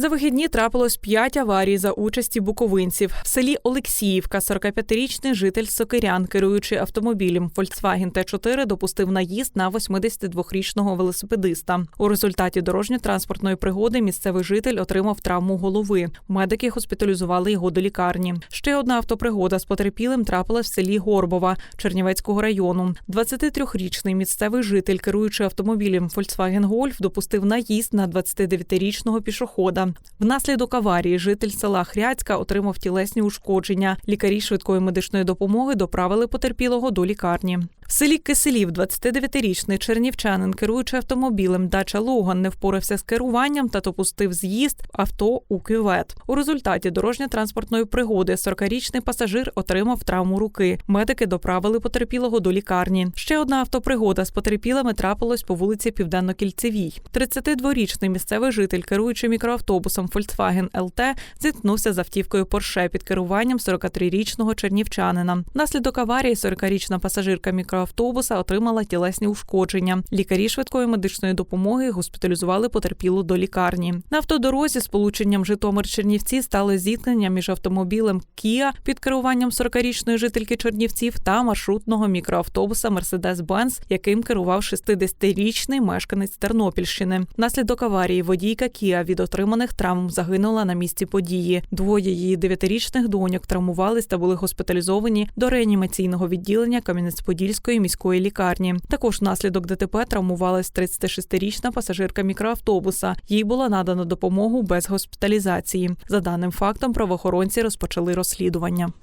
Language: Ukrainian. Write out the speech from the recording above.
За вихідні трапилось п'ять аварій за участі буковинців. В селі Олексіївка 45-річний житель Сокирян, керуючи автомобілем Volkswagen T4, допустив наїзд на 82-річного велосипедиста. У результаті дорожньо-транспортної пригоди місцевий житель отримав травму голови. Медики госпіталізували його до лікарні. Ще одна автопригода з потерпілим трапилась в селі Горбова Чернівецького району. 23-річний місцевий житель, керуючи автомобілем Volkswagen Golf, допустив наїзд на 29-річного пішохода. Внаслідок аварії житель села Хряцька отримав тілесні ушкодження. Лікарі швидкої медичної допомоги доправили потерпілого до лікарні. В селі Киселів 29-річний чернівчанин, керуючи автомобілем Дача Логан, не впорався з керуванням та допустив з'їзд авто у кювет. У результаті дорожньо-транспортної пригоди 40-річний пасажир отримав травму руки. Медики доправили потерпілого до лікарні. Ще одна автопригода з потерпілими трапилась по вулиці Південно-Кільцевій. 32-річний місцевий житель, керуючи мікроавтобусом Volkswagen LT, зіткнувся з автівкою Порше під керуванням 43-річного чернівчанина. Внаслідок аварії 40-річна пасажирка мікроавтобуса отримала тілесні ушкодження. Лікарі швидкої медичної допомоги госпіталізували потерпілу до лікарні. На автодорозі з полученням Житомир-Чернівці стали зіткнення між автомобілем Kia під керуванням 40-річної жительки Чернівців та маршрутного мікроавтобуса Mercedes-Benz, яким керував 60-річний мешканець Тернопільщини. Внаслідок аварії водійка Kia від отриманих травм загинула на місці події. Двоє її дев'ятирічних доньок травмувались та були госпіталізовані до реанімаційного відділення Кам'янець-Подільської міської лікарні. Також внаслідок ДТП травмувалась 36-річна пасажирка мікроавтобуса. Їй була надана допомогу без госпіталізації. За даним фактом, правоохоронці розпочали розслідування.